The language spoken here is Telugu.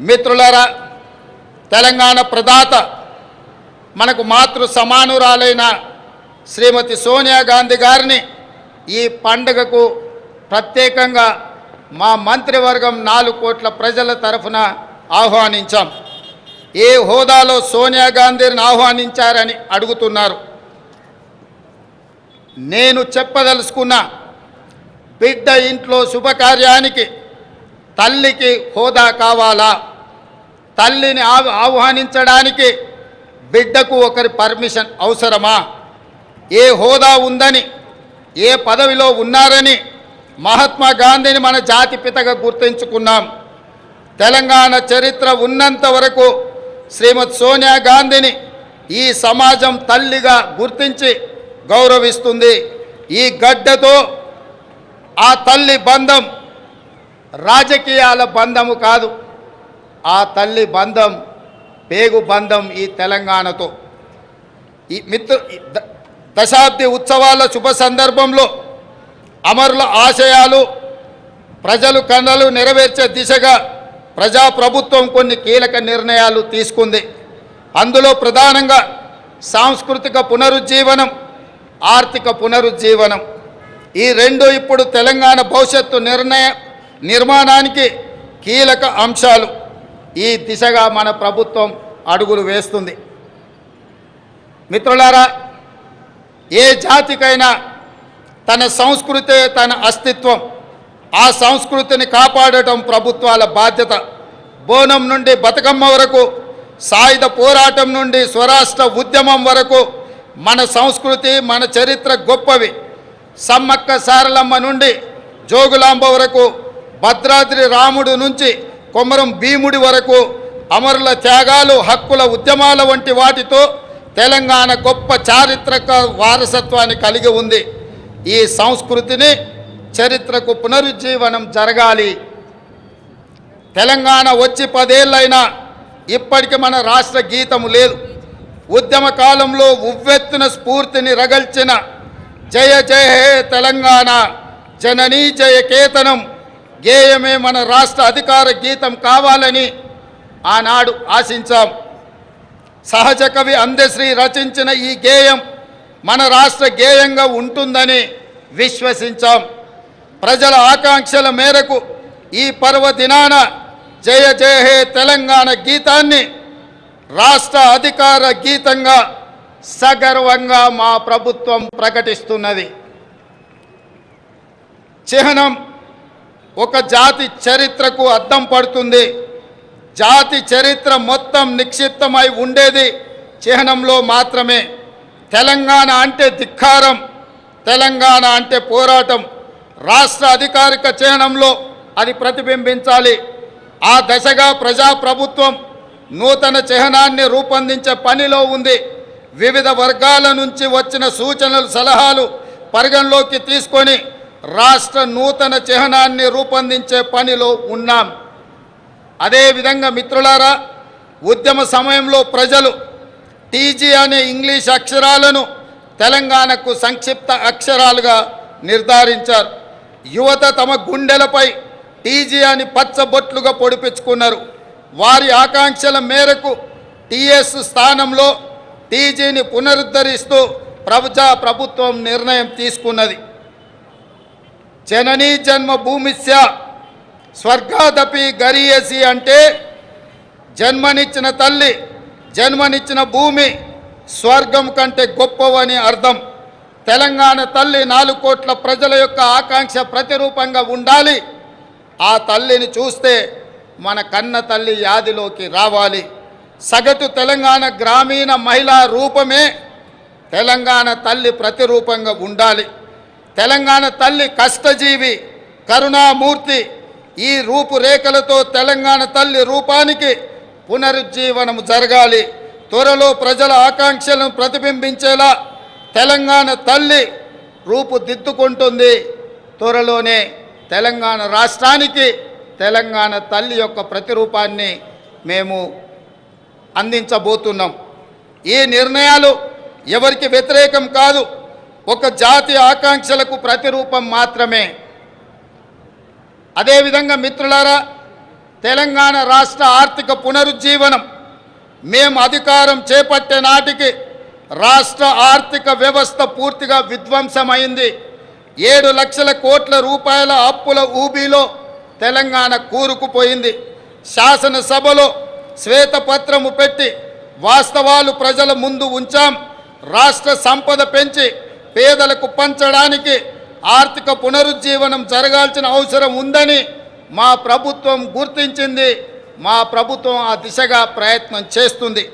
మిత్రులారా తెలంగాణ ప్రదాత మనకు మాతృ సమానురాలైన శ్రీమతి సోనియా గాంధీ గారిని ఈ పండుగకు ప్రత్యేకంగా మా మంత్రివర్గం నాలుగు కోట్ల ప్రజల తరఫున ఆహ్వానించాం. ఏ హోదాలో సోనియా గాంధీని ఆహ్వానించారని అడుగుతున్నారు. నేను చెప్పదలుచుకున్న బిడ్డ ఇంట్లో శుభకార్యానికి తల్లికి హోదా కావాలా? తల్లిని ఆహ్వానించడానికి బిడ్డకు ఒకరి పర్మిషన్ అవసరమా? ఏ హోదా ఉందని ఏ పదవిలో ఉన్నారని మహాత్మా గాంధీని మన జాతి పితగా గుర్తించుకున్నాం. తెలంగాణ చరిత్ర ఉన్నంత వరకు శ్రీమతి సోనియా గాంధీని ఈ సమాజం తల్లిగా గుర్తించి గౌరవిస్తుంది. ఈ గడ్డతో ఆ తల్లి బంధం రాజకీయాల బంధము కాదు. ఆ తల్లి బంధం పేగు బంధం ఈ తెలంగాణతో. ఈ మిత్రు ద- దశాబ్ది ఉత్సవాల శుభ సందర్భంలో అమరుల ఆశయాలు ప్రజలు కన్నలు నెరవేర్చే దిశగా ప్రజాప్రభుత్వం కొన్ని కీలక నిర్ణయాలు తీసుకుంది. అందులో ప్రధానంగా సాంస్కృతిక పునరుజ్జీవనం ఆర్థిక పునరుజ్జీవనం. ఈ రెండు ఇప్పుడు తెలంగాణ భవిష్యత్తు నిర్ణయ నిర్మాణానికి కీలక అంశాలు. ఈ దిశగా మన ప్రభుత్వం అడుగులు వేస్తుంది. మిత్రులారా ఏ జాతికైనా తన సంస్కృతే తన అస్తిత్వం ఆ సంస్కృతిని కాపాడటం ప్రభుత్వాల బాధ్యత. బోనం నుండి బతుకమ్మ వరకు సాయుధ పోరాటం నుండి స్వరాష్ట్ర ఉద్యమం వరకు మన సంస్కృతి మన చరిత్ర గొప్పవి. సమ్మక్క సారలమ్మ నుండి జోగులాంబ వరకు భద్రాద్రి రాముడు నుంచి కొమరం భీముడి వరకు అమరుల త్యాగాలు హక్కుల ఉద్యమాల వంటి వాటితో తెలంగాణ గొప్ప చారిత్రక వారసత్వాన్ని కలిగి ఉంది. ఈ సంస్కృతిని చరిత్రకు పునరుజ్జీవనం జరగాలి. తెలంగాణ వచ్చి పదేళ్ళైనా ఇప్పటికి మన రాష్ట్ర గీతము లేదు. ఉద్యమ కాలంలో ఉవ్వెత్తున స్ఫూర్తిని రగల్చిన జయ జయ హే తెలంగాణ జననీ జయ కేతనం. గేయమే మన రాష్ట్ర అధికార గీతం కావాలని ఆనాడు ఆశించాం. సహజ కవి అందశ్రీ రచించిన ఈ గేయం మన రాష్ట్ర గేయంగా ఉంటుందని విశ్వసించాం. ప్రజల ఆకాంక్షల మేరకు ఈ పర్వదినాన జయ జయ హే తెలంగాణ గీతాన్ని రాష్ట్ర అధికార గీతంగా సగర్వంగా మా ప్రభుత్వం ప్రకటిస్తున్నది. చిహ్నం ఒక జాతి చరిత్రకు అద్దం పడుతుంది. జాతి చరిత్ర మొత్తం నిక్షిప్తమై ఉండేది చిహ్నంలో మాత్రమే. తెలంగాణ అంటే ధిక్కారం తెలంగాణ అంటే పోరాటం. రాష్ట్ర అధికారిక చిహ్నంలో అది ప్రతిబింబించాలి. ఆ దశగా ప్రజాప్రభుత్వం నూతన చిహ్నాన్ని రూపొందించే పనిలో ఉంది. వివిధ వర్గాల నుంచి వచ్చిన సూచనలు సలహాలు పరిగణలోకి తీసుకొని రాష్ట్ర నూతన చిహ్నాన్ని రూపొందించే పనిలో ఉన్నాం. అదేవిధంగా మిత్రులారా ఉద్యమ సమయంలో ప్రజలు టీజీ అనే ఇంగ్లీష్ అక్షరాలను తెలంగాణకు సంక్షిప్త అక్షరాలుగా నిర్ధారించారు. యువత తమ గుండెలపై టీజీ అని పచ్చబొట్లుగా పొడిపించుకున్నారు. వారి ఆకాంక్షల మేరకు టీఎస్ స్థానంలో టీజీని పునరుద్ధరిస్తూ ప్రజా ప్రభుత్వం నిర్ణయం తీసుకున్నది. జననీ జన్మ భూమిస్య స్వర్గాదపి గరియసి అంటే జన్మనిచ్చిన తల్లి జన్మనిచ్చిన భూమి స్వర్గం కంటే గొప్పవని అర్థం. తెలంగాణ తల్లి నాలుగు కోట్ల ప్రజల యొక్క ఆకాంక్ష ప్రతిరూపంగా ఉండాలి. ఆ తల్లిని చూస్తే మన కన్న తల్లి యాదిలోకి రావాలి. సగటు తెలంగాణ గ్రామీణ మహిళా రూపమే తెలంగాణ తల్లి ప్రతిరూపంగా ఉండాలి. తెలంగాణ తల్లి కష్టజీవి కరుణామూర్తి ఈ రూపురేఖలతో తెలంగాణ తల్లి రూపానికి పునరుజ్జీవనం జరగాలి. త్వరలో ప్రజల ఆకాంక్షలను ప్రతిబింబించేలా తెలంగాణ తల్లి రూపుదిద్దుకుంటుంది త్వరలోనే తెలంగాణ రాష్ట్రానికి తెలంగాణ తల్లి యొక్క ప్రతిరూపాన్ని మేము అందించబోతున్నాం. ఈ నిర్ణయాలు ఎవరికి వ్యతిరేకం కాదు. ఒక జాతి ఆకాంక్షలకు ప్రతిరూపం మాత్రమే. అదేవిధంగా మిత్రులారా తెలంగాణ రాష్ట్ర ఆర్థిక పునరుజ్జీవనం మేము అధికారం చేపట్టే నాటికి రాష్ట్ర ఆర్థిక వ్యవస్థ పూర్తిగా విధ్వంసమైంది. ఏడు లక్షల కోట్ల రూపాయల అప్పుల ఊబీలో తెలంగాణ కూరుకుపోయింది. శాసనసభలో శ్వేతపత్రము పెట్టి వాస్తవాలు ప్రజల ముందు ఉంచాం. రాష్ట్ర సంపద పెంచి పేదలకు పంచడానికి ఆర్థిక పునరుజ్జీవనం జరగాల్సిన అవసరం ఉందని మా ప్రభుత్వం గుర్తించింది. మా ప్రభుత్వం ఆ దిశగా ప్రయత్నం చేస్తుంది.